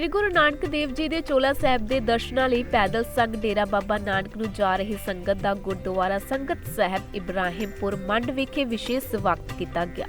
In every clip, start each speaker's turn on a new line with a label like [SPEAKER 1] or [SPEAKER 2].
[SPEAKER 1] ਸ੍ਰੀ ਗੁਰੂ ਨਾਨਕ ਦੇਵ ਜੀ ਦੇ ਚੋਲਾ ਸਾਹਿਬ ਦੇ ਦਰਸ਼ਨਾਂ ਲਈ ਪੈਦਲ ਸੰਗ ਡੇਰਾ ਬਾਬਾ ਨਾਨਕ ਨੂੰ ਜਾ ਰਹੀ ਸੰਗਤ ਦਾ ਗੁਰਦੁਆਰਾ ਸੰਗਤ ਸਾਹਿਬ ਇਬਰਾਹਿਮਪੁਰ ਮੰਡ ਵਿਖੇ ਵਿਸ਼ੇਸ਼ ਸਵਾਗਤ ਕੀਤਾ ਗਿਆ।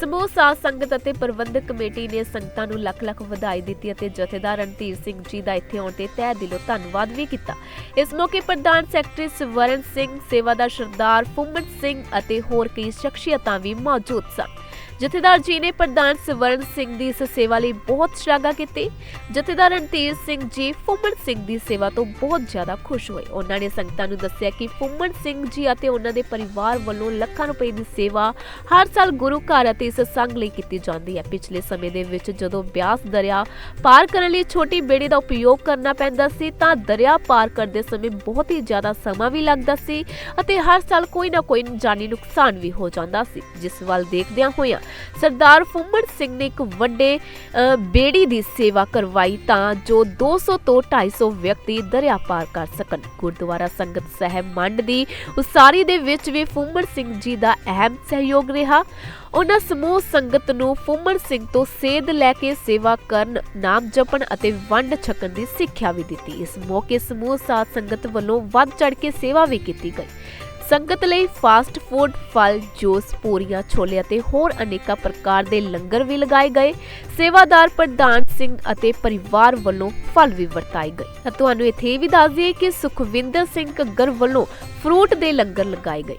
[SPEAKER 1] ਸਮੂਹ ਸਾਧ ਸੰਗਤ ਅਤੇ ਪ੍ਰਬੰਧਕ ਕਮੇਟੀ ਨੇ ਸੰਗਤਾਂ ਨੂੰ ਲੱਖ ਲੱਖ ਵਧਾਈ ਦਿੱਤੀ ਅਤੇ ਜਥੇਦਾਰ ਰਣਧੀਰ ਸਿੰਘ ਜੀ ਦਾ ਇੱਥੇ ਆਉਣ ਤੇ ਤਹਿ ਦਿਲੋਂ ਧੰਨਵਾਦ ਵੀ ਕੀਤਾ। ਇਸ ਮੌਕੇ ਪ੍ਰਧਾਨ ਸੈਕਟਰੀ ਸਵਰਨ ਸਿੰਘ, ਸੇਵਾਦਾਰ ਸਰਦਾਰ ਫੁੰਮਨ ਸਿੰਘ ਅਤੇ ਹੋਰ ਕਈ ਸ਼ਖਸੀਅਤਾਂ ਵੀ ਮੌਜੂਦ ਸਨ। ਜਥੇਦਾਰ ਜੀ ਨੇ ਪ੍ਰਧਾਨ ਸਵਰਨ ਸਿੰਘ ਦੀ ਇਸ ਸੇਵਾ ਲਈ ਬਹੁਤ ਸ਼ਲਾਘਾ ਕੀਤੀ। ਜਥੇਦਾਰ ਰਣਧੀਰ ਸਿੰਘ ਜੀ ਫੁੰਮਣ ਸਿੰਘ ਦੀ ਸੇਵਾ ਤੋਂ ਬਹੁਤ ਜ਼ਿਆਦਾ ਖੁਸ਼ ਹੋਏ। ਉਹਨਾਂ ਨੇ ਸੰਗਤਾਂ ਨੂੰ ਦੱਸਿਆ ਕਿ ਫੁੰਮਣ ਸਿੰਘ ਜੀ ਅਤੇ ਉਹਨਾਂ ਦੇ ਪਰਿਵਾਰ ਵੱਲੋਂ ਲੱਖਾਂ ਰੁਪਏ ਦੀ ਸੇਵਾ ਹਰ ਸਾਲ ਗੁਰੂ ਘਰ ਅਤੇ ਇਸ ਸੰਘ ਲਈ ਕੀਤੀ ਜਾਂਦੀ ਹੈ। ਪਿਛਲੇ ਸਮੇਂ ਦੇ ਵਿੱਚ ਜਦੋਂ ਬਿਆਸ ਦਰਿਆ ਪਾਰ ਕਰਨ ਲਈ ਛੋਟੀ ਬੇੜੀ ਦਾ ਉਪਯੋਗ ਕਰਨਾ ਪੈਂਦਾ ਸੀ, ਤਾਂ ਦਰਿਆ ਪਾਰ ਕਰਦੇ ਸਮੇਂ ਬਹੁਤ ਹੀ ਜ਼ਿਆਦਾ ਸਮਾਂ ਵੀ ਲੱਗਦਾ ਸੀ ਅਤੇ ਹਰ ਸਾਲ ਕੋਈ ਨਾ ਕੋਈ ਜਾਨੀ ਨੁਕਸਾਨ ਵੀ ਹੋ ਜਾਂਦਾ ਸੀ, ਜਿਸ ਵੱਲ ਦੇਖਦਿਆਂ ਹੋਇਆਂ ਸਰਦਾਰ ਫੁੰਮਣ ਸਿੰਘ ਨੇ ਇੱਕ ਵੱਡੇ ਬੇੜੀ ਦੀ ਸੇਵਾ ਕਰਵਾਈ ਤਾਂ ਜੋ 200 ਤੋਂ 250 ਵਿਅਕਤੀ ਦਰਿਆ ਪਾਰ ਕਰ ਸਕਣ। ਗੁਰਦੁਆਰਾ ਸੰਗਤ ਸਾਹਿਬ ਮੰਡ ਦੀ ਉਸਾਰੀ ਦੇ ਵਿੱਚ ਵੀ ਫੁੰਮਣ ਸਿੰਘ ਜੀ ਦਾ ਅਹਿਮ ਸਹਿਯੋਗ ਰਿਹਾ। ਉਹਨਾਂ ਸਮੂਹ ਸੰਗਤ ਨੂੰ ਫੁੰਮਣ ਸਿੰਘ ਤੋਂ ਸੇਧ ਲੈ ਕੇ ਸੇਵਾ ਕਰਨ, ਨਾਮ ਜਪਣ ਅਤੇ ਵੰਡ ਛਕਣ ਦੀ ਸਿੱਖਿਆ ਵੀ ਦਿੱਤੀ। ਇਸ ਮੌਕੇ ਸਮੂਹ ਸਾਧ ਸੰਗਤ ਵੱਲੋਂ ਵੱਧ ਚੜ ਕੇ ਸੇਵਾ ਵੀ ਕੀਤੀ ਗਈ। ਸੰਗਤ ਲਈ ਫਾਸਟ ਫੂਡ, ਫਲ, ਜੂਸ, ਪੂਰੀਆਂ, ਛੋਲੇ ਅਤੇ ਹੋਰ ਅਨੇਕਾਂ ਪ੍ਰਕਾਰ ਦੇ ਲੰਗਰ ਵੀ ਲਗਾਏ ਗਏ। ਸੇਵਾਦਾਰ ਪ੍ਰਧਾਨ ਸਿੰਘ ਅਤੇ ਪਰਿਵਾਰ ਵੱਲੋਂ ਫਲ ਵੀ ਵਰਤਾਏ ਗਏ। ਤੁਹਾਨੂੰ ਇੱਥੇ ਇਹ ਵੀ ਦੱਸ ਦਈਏ ਕਿ ਸੁਖਵਿੰਦਰ ਸਿੰਘ ਘੱਗਰ ਵੱਲੋਂ ਫਰੂਟ ਦੇ ਲੰਗਰ ਲਗਾਏ ਗਏ।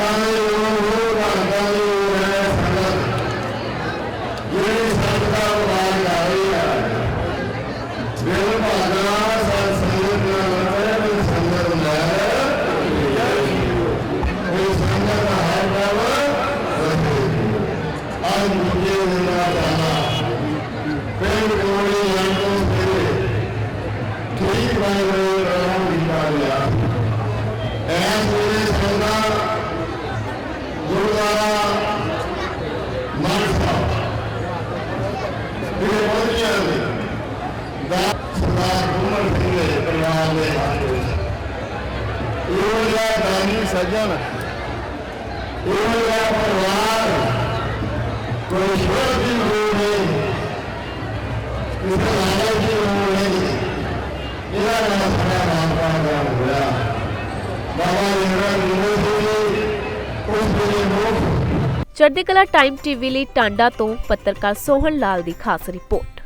[SPEAKER 2] Amen. ਮਾਨਸਾ ਇਹ ਮੋਦੀਆਂ ਦੇ ਦਾ ਸਰਦਾਰ ਗੁਰਮਨ ਸਿੰਘ ਦੇ ਪੰਜਾਬ ਦੇ ਇਹ ਦਾ ਦਾਨੀ ਸਜਣ ਇਹ ਦਾ ਪਰਿਵਾਰ ਕੋਈ ਸ਼ੋਰ ਦੀ ਰੂਹ ਇਹ ਦਾ ਲਾਲਾ ਜੀ ਰੂਹ ਹੈ ਇਹਦਾ ਨਾਮ ਸਾਡਾ ਨਾਮ ਪਾਣਾ ਹੋਇਆ ਬਾਬਾ ਜੀ ਰਣ ਜੀ ਉਸ ਦੇ ਮੋਹ
[SPEAKER 1] ਚੜ੍ਹਦੀ ਕਲਾ ਟਾਈਮ ਟੀਵੀ ਲਈ ਟਾਂਡਾ ਤੋਂ ਪੱਤਰਕਾਰ ਸੋਹਣ ਲਾਲ ਦੀ ਖਾਸ ਰਿਪੋਰਟ।